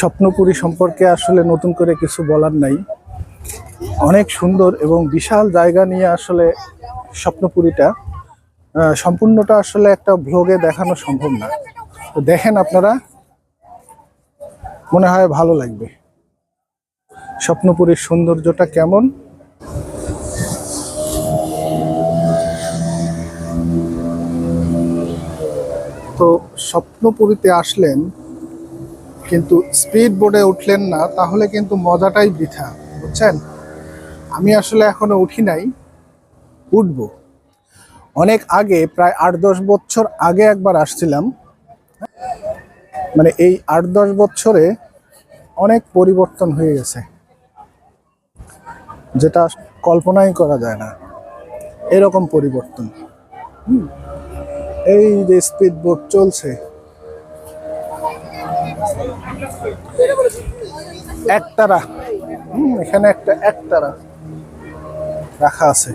স্বপ্নপুরী সম্পর্কে আসলে নতুন করে কিছু বলার নাই। অনেক সুন্দর এবং বিশাল জায়গা নিয়ে আসলে স্বপ্নপুরীটা। সম্পূর্ণটা আসলে একটা ভ্লগে দেখানো সম্ভব না। তো দেখেন আপনারা, মনে হয় ভালো লাগবে। স্বপ্নপুরীর সৌন্দর্যটা কেমন? তো স্বপ্নপুরীতে আসলেন কিন্তু স্পিড বোর্ডে উঠলেন না, তাহলে কিন্তু মজাটাই বৃথা, বুঝছেন? আমি আসলে এখনও উঠি নাই, উঠব। অনেক আগে, প্রায় আট দশ বছর আগে একবার আসছিলাম। মানে এই আট দশ বছরে অনেক পরিবর্তন হয়ে গেছে। যেটা কল্পনাই করা যায় না। এরকম পরিবর্তন। এই যে স্পিড বোট চলছে একতারা। হুম, এখানে একটা একতারা রাখা আছে।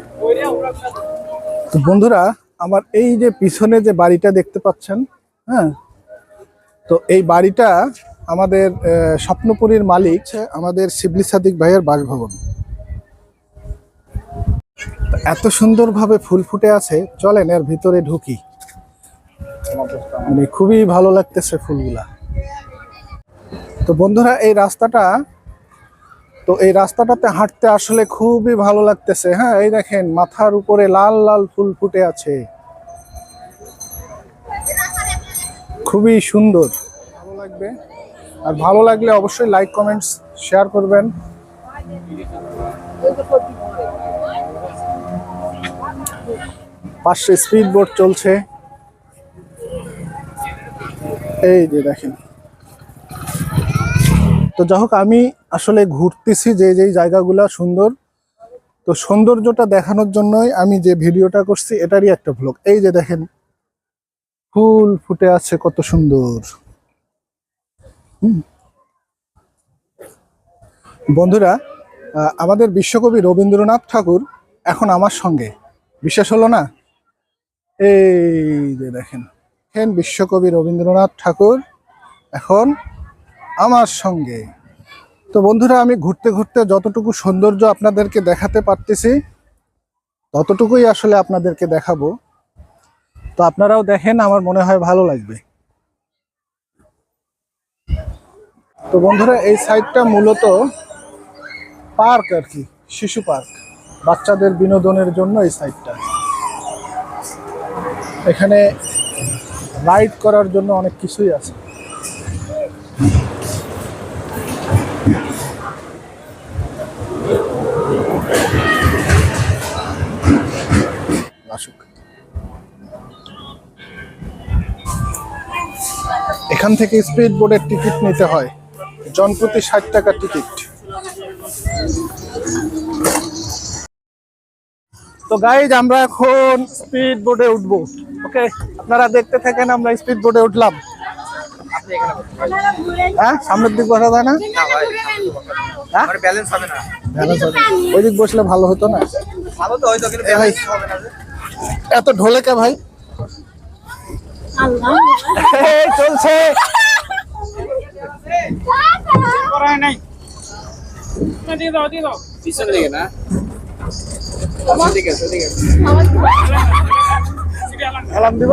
তো বন্ধুরা আমার এই যে পিছনে যে বাড়িটা দেখতে পাচ্ছেন হ্যাঁ তো এই বাড়িটা আমাদের স্বপ্নপুরীর মালিক আমাদের শিবলি সাদিক ভাইয়ের বাসভবন। এত সুন্দরভাবে ফুল ফুটে আছে চলেন এর ভিতরে ঢুকি। মানে খুবই ভালো লাগতেছে ফুলগুলা। তো বন্ধুরা, এই রাস্তাটা, তো এই রাস্তাটাতে হাঁটতে আসলে খুবই ভালো লাগতেছে। হ্যাঁ এই দেখেন, মাথার উপরে লাল লাল ফুল ফুটে আছে। খুবই সুন্দর। ভালো লাগবে। আর ভালো লাগলে অবশ্যই লাইক কমেন্টস শেয়ার করবেন। পাশে স্পিড বোট চলছে। এই যে দেখেন। তো যাই হোক, আমি আসলে ঘুরতেছি যে যেই জায়গাগুলা সুন্দর। তো সৌন্দর্যটা দেখানোর জন্যই আমি যে ভিডিওটা করছি, এটারই একটা ভ্লগ এই যে দেখেন, ফুল ফুটে আছে কত সুন্দর। বন্ধুরা আমাদের বিশ্বকবি রবীন্দ্রনাথ ঠাকুর এখন আমার সঙ্গে। বিশ্বাস হলো না? এই যে দেখেন বিশ্বকবি রবীন্দ্রনাথ ঠাকুর এখন আমার সঙ্গে। তো বন্ধুরা, আমি ঘুরতে ঘুরতে যতটুকু সৌন্দর্য আপনাদেরকে দেখাতে পারতেছি, ততটুকুই আসলে আপনাদেরকে দেখাবো। তো আপনারাও দেখেন, আমার মনে হয় ভালো লাগবে। তো বন্ধুরা, এই সাইডটা মূলত পার্ক আর কি, শিশু পার্ক। বাচ্চাদের বিনোদনের জন্য এই সাইডটা এখানে রাইড করার জন্য অনেক কিছুই আছে। এখান থেকে স্পিড বোর্ডের টিকিট নিতে হয়। জনপ্রতি ষাট টাকা টিকিট। তো গাইজ আমরা এখন স্পিড বোর্ডে উঠবো। ওকে? আপনারা দেখতে থাকেন আমরা স্পিড বোর্ডে উঠলাম। হ্যাঁ? সামনের দিক বসা যায় না? হ্যাঁ? হবে না। ওই দিক বসলে ভালো হতো না। এত ঢোলে কে ভাই। চলছে। পিছনের দিকে না? ঠিক আছে ঠিক আছে অ্যালার্ম দিব?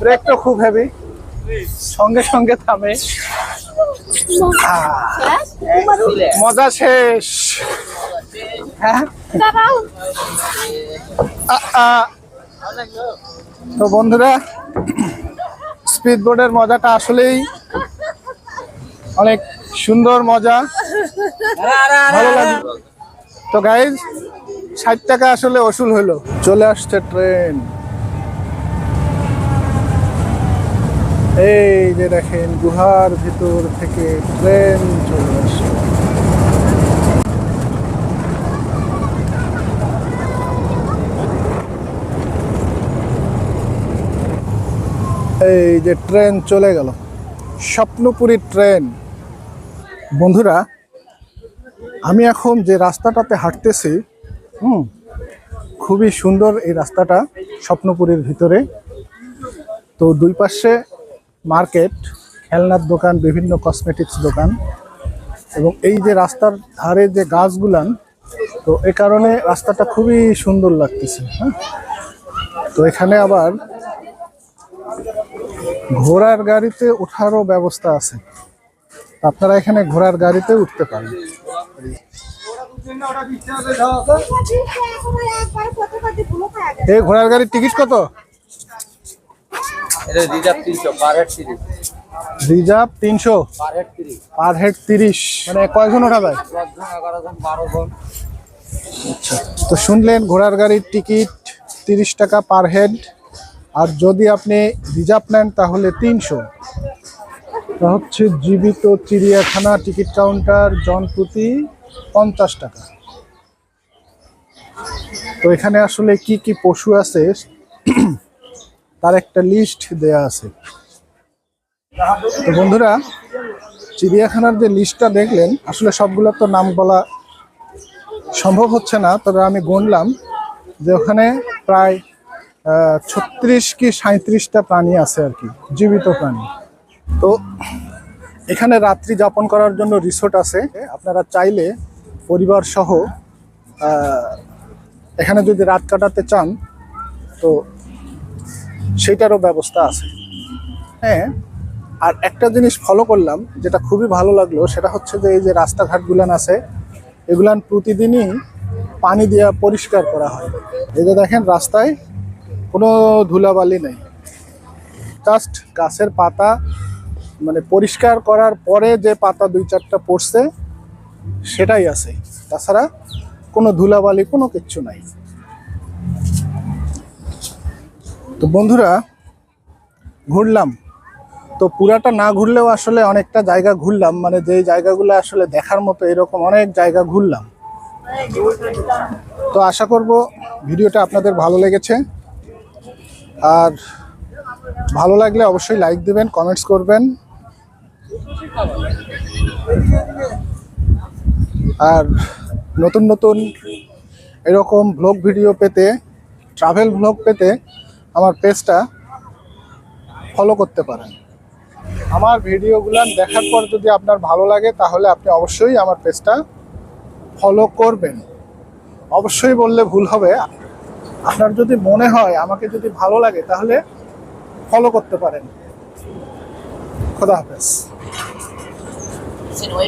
ব্রেকটা খুব হেভি সঙ্গে সঙ্গে থামে। মজা শেষ। হ্যাঁ। তো বন্ধুরা স্পিড বোর্ডের মজাটা আসলেই অনেক সুন্দর মজা। ভালো লাগে তো গাইজ ষাট টাকা আসলে ওসুল হলো চলে আসছে ট্রেন এই যে দেখেন, গুহার ভিতর থেকে ট্রেন চলে আসছে। এই যে ট্রেন চলে গেল। স্বপ্নপুরী ট্রেন বন্ধুরা আমি এখন যে রাস্তাটাতে হাঁটতেছি, হুম, খুবই সুন্দর এই রাস্তাটা স্বপ্নপুরীর ভিতরে। তো দুই পাশে মার্কেট, খেলনার দোকান, বিভিন্ন কসমেটিক্স দোকান এবং এই যে রাস্তার ধারে যে গাছগুলান তো এ কারণে রাস্তাটা খুবই সুন্দর লাগতেছে হ্যাঁ। তো এখানে আবার ঘোড়ার গাড়িতে ওঠারও ব্যবস্থা আছে। আপনারা এখানে ঘোড়ার গাড়িতে উঠতে পারেন। এই ঘোড়ার গাড়ির টিকিট কত? রিজার্ভ তিনশো পার হেড তিরিশ। মানে কয়জন ওঠা যায় জন। তো শুনলেন ঘোড়ার গাড়ির টিকিট তিরিশ টাকা পার হেড আর যদি আপনি রিজার্ভ নেন তাহলে তিনশো। হচ্ছে জীবিত চিড়িয়াখানা টিকিট কাউন্টার জন প্রতি পঞ্চাশ টাকা। তো এখানে আসলে কি কি পশু আছে, তার একটা লিস্ট দেয়া আছে। তো বন্ধুরা, চিড়িয়াখানার যে লিস্টটা দেখলেন, আসলে সবগুলো তো নাম বলা সম্ভব হচ্ছে না, তবে আমি গুনলাম যে ওখানে প্রায় ছত্রিশ কি সাঁত্রিশটা প্রাণী আছে আর কি, জীবিত প্রাণী। তো এখানে রাত্রি যাপন করার জন্য রিসোর্ট আছে। আপনারা চাইলে পরিবার সহ এখানে যদি রাত কাটাতে চান, তো সেইটারও ব্যবস্থা আছে। হ্যাঁ আর একটা জিনিস ফলো করলাম, যেটা খুবই ভালো লাগল, সেটা হচ্ছে যে এই যে রাস্তাঘাটগুলান আছে, এগুলান প্রতিদিনই পানি দিয়ে পরিষ্কার করা হয়। এই যে দেখেন, রাস্তায় কোনো ধুলাবালি নেই। জাস্ট গাছের পাতা মানে পরিষ্কার করার পরে যে পাতা দুই চারটা পড়ছে, সেটাই আছে। তাছাড়া কোনো ধুলাবালি, কোনো কিচ্ছু নাই। তো বন্ধুরা, ঘুরলাম। তো পুরাটা না ঘুরলেও আসলে অনেকটা জায়গা ঘুরলাম। মানে যেই জায়গাগুলো আসলে দেখার মতো এরকম অনেক জায়গা ঘুরলাম। তো আশা করব ভিডিওটা আপনাদের ভালো লেগেছে। আর ভালো লাগলে অবশ্যই লাইক দিবেন, কমেন্টস করবেন। আর নতুন নতুন এরকম ব্লগ ভিডিও পেতে ট্রাভেল ব্লগ পেতে আমার পেজটা ফলো করতে পারেন। আমার ভিডিওগুলো দেখার পর যদি আপনার ভালো লাগে, তাহলে আপনি অবশ্যই আমার পেজটা ফলো করবেন। অবশ্যই বললে ভুল হবে। আপনার যদি মনে হয়, আমাকে যদি ভালো লাগে, তাহলে ফলো করতে পারেন। খোদা হাফেজ। you know,